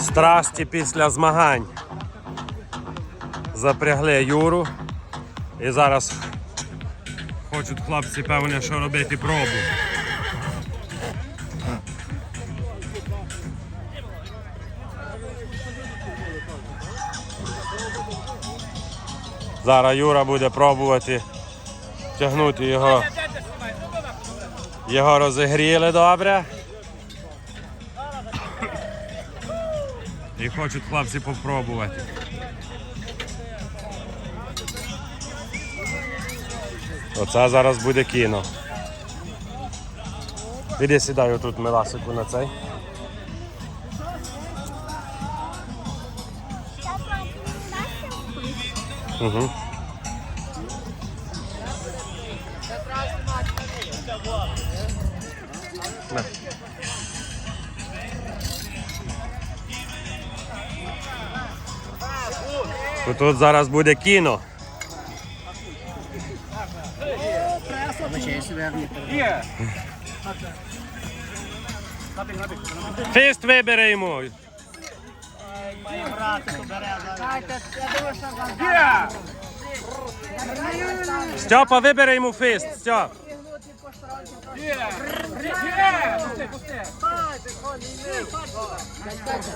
Страсті після змагань. Запрягли Юру. І зараз хочуть хлопці, певне, що робити пробу. Зараз Юра буде пробувати тягнути його. Його розігріли добре. І хочуть хлопці попробувати. Оце зараз буде кіно. Іди сідай отут Меласику на цей. Угу. На. Тут зараз буде кіно. Фіст вибере йому. Стьопа, вибере йому фіст. Стьоп.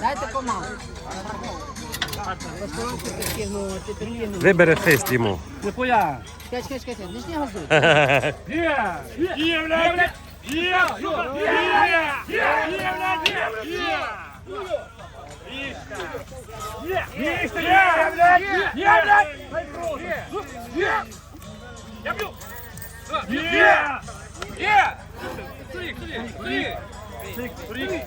Дайте команду. Тягнути, тренувати. Вибере фіст йому. Ніхуя. Чекай, чекай, чекай, не сніг газуй. Є! Є, блядь! Є! Є! Є! Є, блядь! Є! Є! Є! Є, блядь! Є, блядь! Є! Я б'ю! Є! Є! Стрік, стрік, стрік! Стрік, стрік,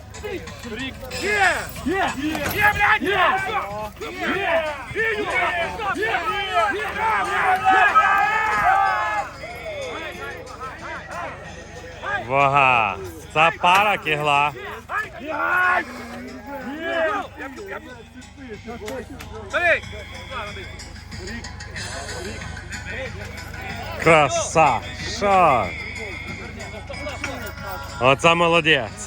Вага. Це пара кігла. Краса. Що? Оце молодець.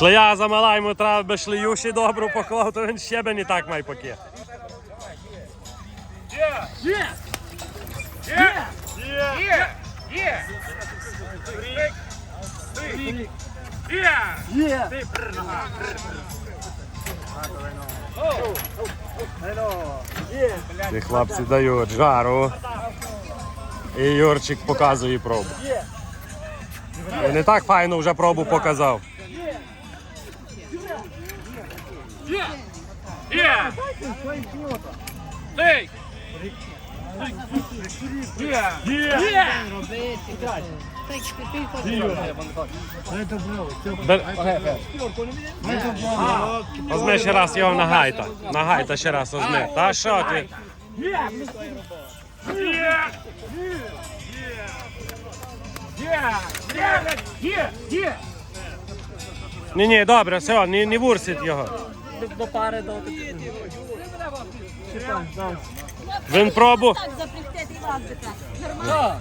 Шлея замала йому треба би шлею ще добру поклав, то він ще би не так має поки. І хлопці дають жару. І Юрчик показує пробу. Не так файно вже пробу показав. Є! Є! Робити. Так, ти ще раз його на гайта. На гайта ще раз возьми. Та що ти? Є! Є! Ні, ні, добре, все, не, не вурсіть його. До пари до Він пробу, Так запрягти і вас. Нормально.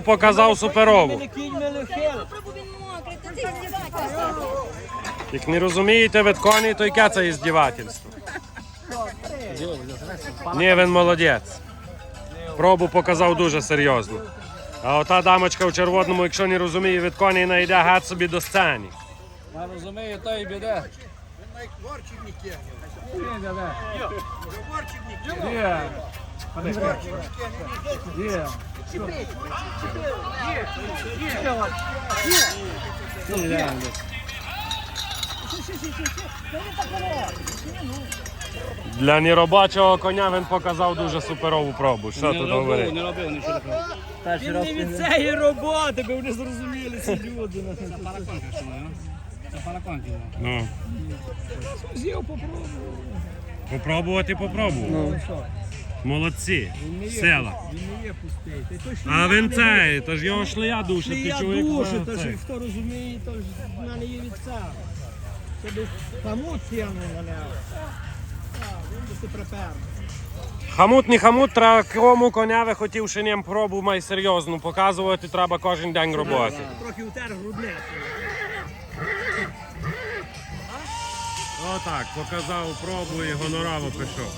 показав суперову. Пробу він мокрий, то ти здівайся. Як не розумієте від коней, то яке це іздівательство? Ні, він молодець. Пробу показав дуже серйозно. А ота дамочка в червоному, якщо не розуміє від коней, найде гад собі до сцени. Я розумію, то і біде. Є. Є. Для неробочого коня він показав дуже суперову пробу. Що тут говорити? Не робив нічого такого. Не від цієї роботи, бо вони зрозуміли ці люди. Ну. З'їв попробував. Попробувати попробував. Ну? Молодці. Села. Він не є пустий. А він цей, то ж його шлея душить, ти чоловік. душу, то ж хто розуміє, то ж в мене є від цього. Це десь хамут тягне на нього. Він би ти припер. Хамут не хамут, треба кому коняве хотів ще ним пробу май серйозну показувати, треба кожен день роботи. Трохи утер грудне. Отак, показав пробу і гонораво пішов.